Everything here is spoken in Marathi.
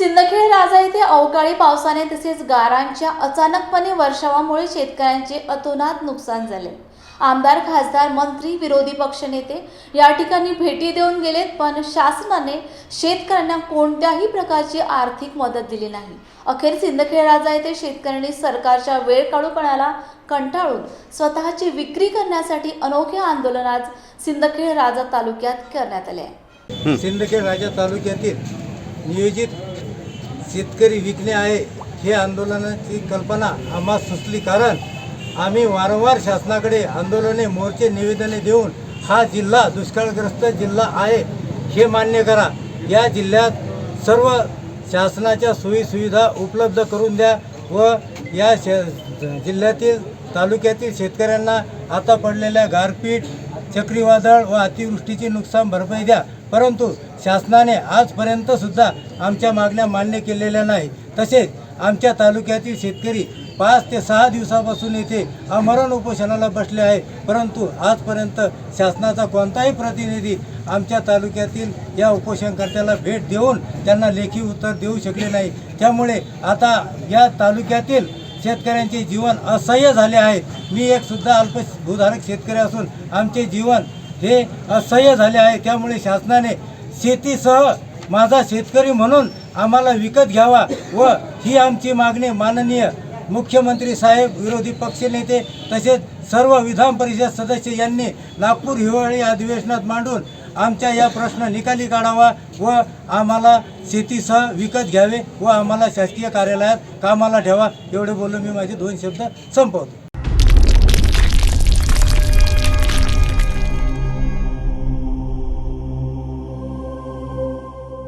सिंदखेड राजा येथे अवकाळी पावसाने तसेच गारांच्या अचानकपणे वर्षावामुळे शेतकऱ्यांचे अतोनात नुकसान झाले. आमदार खासदार मंत्री विरोधी पक्षनेते या ठिकाणी भेटी देऊन गेलेत पण शासनाने शेतकऱ्यांना कोणत्याही प्रकारची आर्थिक मदत दिली नाही. अखेर सिंदखेड राजा येथे शेतकऱ्यांनी सरकारच्या वेळ काढूपणाला कंटाळून स्वतःची विक्री करण्यासाठी अनोखे आंदोलन आज सिंदखेड राजा तालुक्यात करण्यात आले आहे. सिंदखेड राजा तालुक्यातील नियोजित शेतकरी विकणे आहे हे आंदोलनाची कल्पना आम्हाला सुचली. कारण आम्ही वारंवार शासनाकडे आंदोलने मोर्चे निवेदने देऊन हा जिल्हा दुष्काळग्रस्त जिल्हा आहे हे मान्य करा. या जिल्ह्यात सर्व शासनाच्या सोयीसुविधा उपलब्ध करून द्या व या श जिल्ह्यातील तालुक्यातील शेतकऱ्यांना आता पडलेल्या गारपीट चक्रीवादळ व अतिवृष्टीची नुकसान भरपाई द्या. परंतु शासनाने आजपर्यंत सुद्धा आमच्या मागण्या मान्य केलेल्या नाही. तसेच आमच्या तालुक्यातील शेतकरी पाच ते सहा दिवसापासून येथे आमरण उपोषणाला बसले आहे परंतु आजपर्यंत शासनाचा कोणताही प्रतिनिधी आमच्या तालुक्यातील या उपोषणकर्त्याला भेट देऊन त्यांना लेखी उत्तर देऊ शकले नाही. त्यामुळे आता या तालुक्यातील शेतकऱ्यांचे जीवन असह्य झाले आहे. मी एक सुद्धा अल्पभूधारक शेतकरी असून आमचे जीवन हे असह्य झाले आहे. त्यामुळे शासनाने शेतीसह माझा शेतकरी म्हणून आम्हाला विकत घ्यावा व ही आमची मागणी माननीय मुख्यमंत्री साहेब विरोधी पक्षनेते तसेच सर्व विधान परिषद सदस्य यांनी नागपूर हिवाळी अधिवेशनात मांडून आमच्या या प्रश्न निकाली काढावा व आम्हाला शेतीसह विकत घ्यावे व आम्हाला शासकीय कार्यालयात कामाला ठेवा एवढे बोलून मी माझे दोन शब्द संपवतो.